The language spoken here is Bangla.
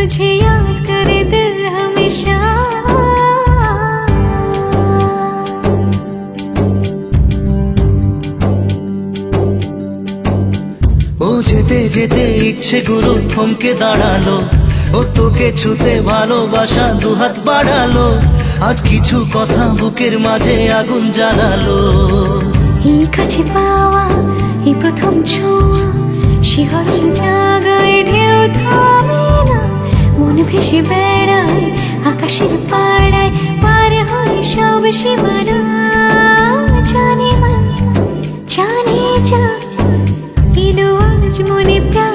तुझे याद करे दिल हमेशा ও যেতে যেতে ইচ্ছেগুলো থমকে দাঁড়ালো ও তোকে ছুতে ভালোবাসা দুহাত বাড়ালো আজ কিছু কথা বুকের মাঝে আগুন জ্বালালো এই কাছে পাওয়া এই প্রথম ছোঁয়া শিহরণ জাগায় ঢেউ থামে না মন ভেসে বেড়ায়, আকাশের পাড়ায় পার হয়ে সব সীমানা জানে মন জানে যা। এলো আজ মনে প্রায়